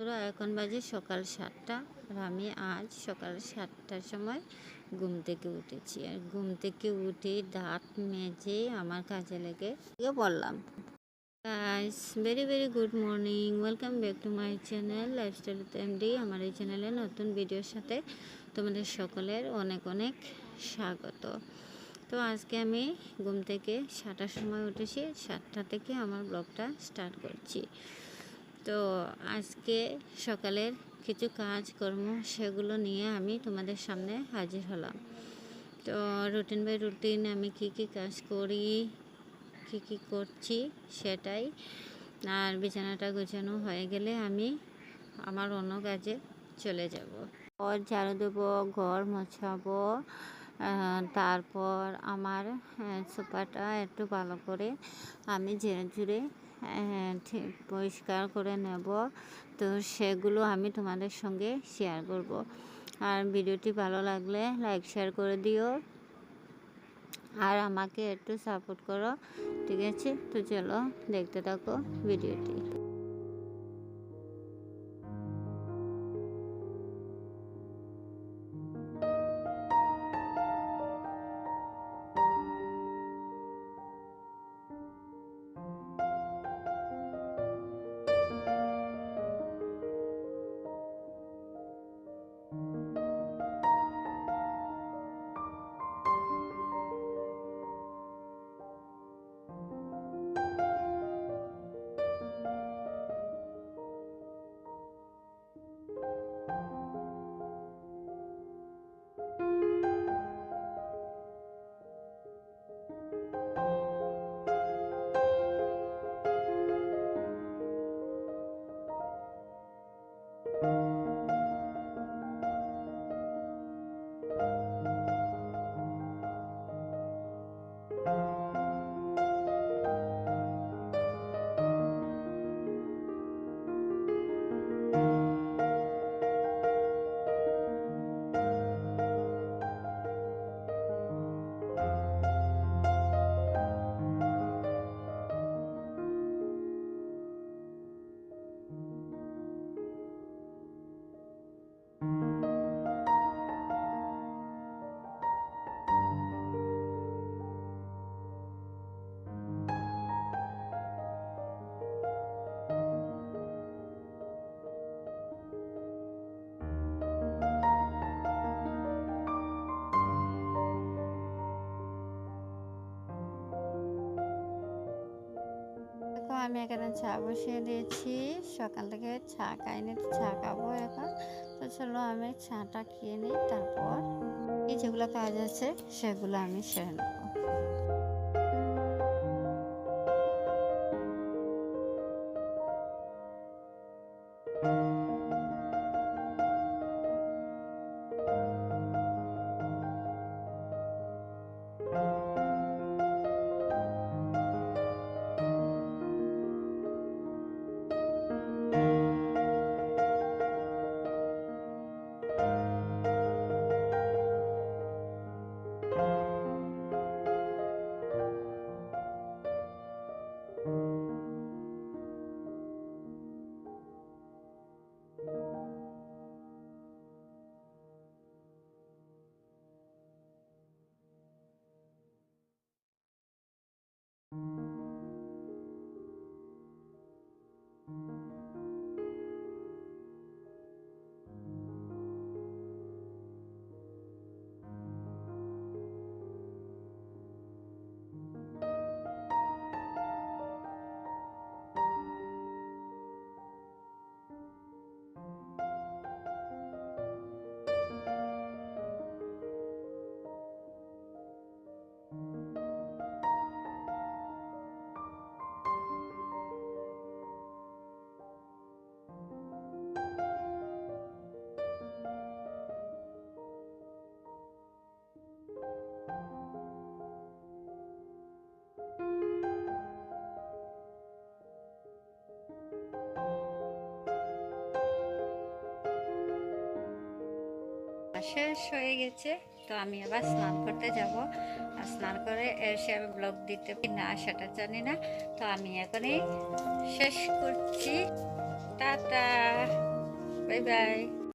বন্ধুরা এখন বাজে সকাল সাতটা আর আমি আজ সকাল সাতটার সময় ঘুম থেকে উঠেছি। আর ঘুম থেকে উঠে দাঁত মেজে আমার কাজে লেগে পড়লাম। Guys very very good morning welcome back to my channel lifestyle MD আমার এই চ্যানেলে নতুন ভিডিওর সাথে তোমাদের সকলের অনেক অনেক স্বাগত। তো আজকে আমি ঘুম থেকে সাতটার সময় উঠেছি, সাতটা থেকে আমার ব্লগটা স্টার্ট করছি। তো আজকে সকালের কিছু কাজকর্ম সেগুলো নিয়ে আমি তোমাদের সামনে হাজির হলাম। তো রুটিন বাই রুটিন আমি কি কি কাজ করি, কি কি করছি সেটাই আর বিছানাটা গোছানো হয়ে গেলে আমি আমার অন্য কাজে চলে যাব। ঘর ঝাড়ু দেবো, ঘর মোছাবো তারপর আমার সোফাটা একটু ভালো করে আমি ঝেড়ে ঝুড়ে ঠিক, পরিষ্কার করে নেব। তো সেগুলো আমি তোমাদের সঙ্গে শেয়ার করব। আর ভিডিওটি ভালো লাগলে লাইক শেয়ার করে দিও। আর আমাকে একটু সাপোর্ট করো, ঠিক আছে? তো চলো দেখতে থাকো ভিডিওটি। আমি এখানে চা বসিয়ে দিয়েছি। সকাল থেকে চা খাইনি চা খাব এখন। তো চলো আমি চাটা খেয়ে নিই, তারপর এই যেগুলো কাজ আছে সেগুলো আমি সেরে নেব। শেষ হয়ে গেছে। তো আমি আবার স্নান করতে যাব। স্নান করে এসে আমি ব্লগ দিতে না সেটা জানি না। তো আমি এখনই শেষ করছি। টাটা। Bye bye.